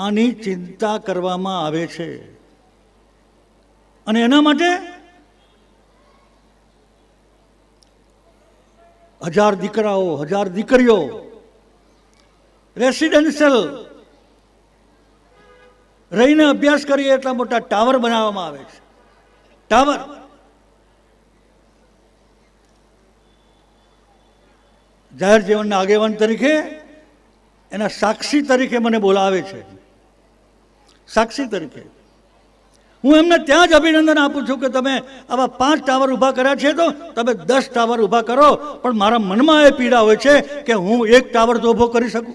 આની ચિંતા કરવામાં આવે છે. અને એના માટે હજાર દીકરાઓ, હજાર દીકરીઓ રેસિડેન્શિયલ રહીને અભ્યાસ કરીએ એટલા મોટા ટાવર બનાવવામાં આવે છે. ટાવર. જાહેર જીવનના આગેવાન તરીકે, એના સાક્ષી તરીકે મને બોલાવે છે. સાક્ષી તરીકે. હું એમને ત્યાં જ અભિનંદન આપું છું કે તમે આવા પાંચ ટાવર ઊભા કર્યા છે તો તમે દસ ટાવર ઊભા કરો, પણ મારા મનમાં એ પીડા હોય છે કે હું એક ટાવર તો ઊભો કરી શકું.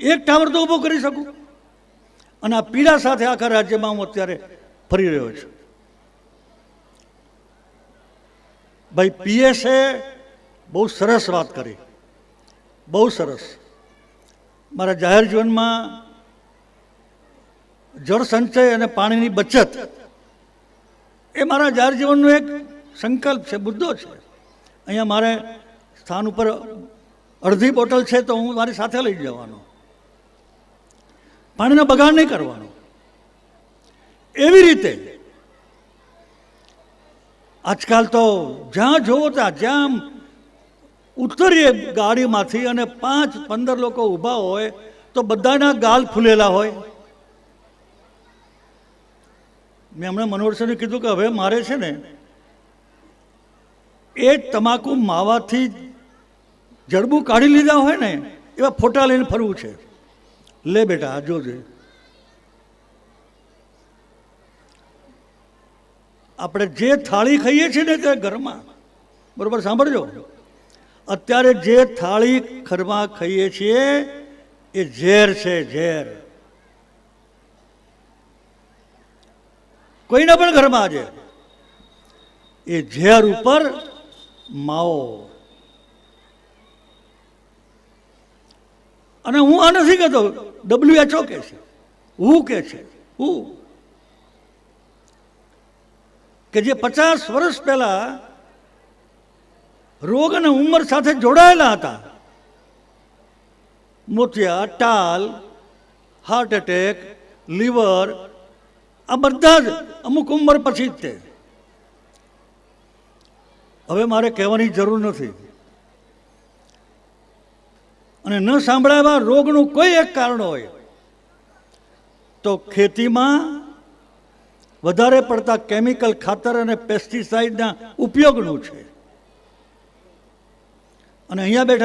એક ટાવર તો ઊભો કરી શકું. અને આ પીડા સાથે આખા રાજ્યમાં હું અત્યારે ફરી રહ્યો છું. ભાઈ પીએસએ બહુ સરસ વાત કરી. બહુ સરસ. મારા જાહેર જીવનમાં જળ સંચય અને પાણીની બચત એ મારા જાહેર જીવનનો એક સંકલ્પ છે, મુદ્દો છે. અહીંયા મારે સ્થાન ઉપર અડધી બોટલ છે તો હું મારી સાથે લઈ જવાનો. પાણીનો બગાડ નહીં કરવાનો. એવી રીતે આજકાલ તો જ્યાં જોવો ત્યાં જ્યાં ઉતરીએ ગાડીમાંથી અને પાંચ, પંદર લોકો ઊભા હોય તો બધાના ગાલ ફૂલેલા હોય. મેં હમણાં મનોહરસિંહને કીધું કે હવે મારે છે ને એ તમાકુ માવાથી જડબું કાઢી લીધા હોય ને, એવા ફોટા લઈને ફરવું છે. લે બેટા જોજે. આપણે જે થાળી ખાઈએ છીએ ને તે ઘરમાં, બરોબર સાંભળજો. અત્યારે જે થાળી ઘરમાં ખાઈએ છીએ, એ ઝેર છે, ઝેર. કોઈના પણ ઘરમાં આજે, એ ઝેર ઉપર માવો. અને હું આ નથી કહેતો ડબ્લ્યુએચઓ કે છે હું કે છે હું કે જે પચાસ વર્ષ પહેલા રોગ અને ઉંમર સાથે જોડાયેલા હતા. મોતિયા ટાલ હાર્ટ એટેક લીવર આ બધા જ અમુક ઉંમર પછી જ તે. હવે મારે કહેવાની જરૂર નથી. અને ન સાંભળાવા રોગનું કોઈ એક કારણ હોય, તો ખેતીમાં વધારે પડતા કેમિકલ ખાતર અને પેસ્ટિસાઇડના ઉપયોગનું છે. અને અહીંયા બેઠા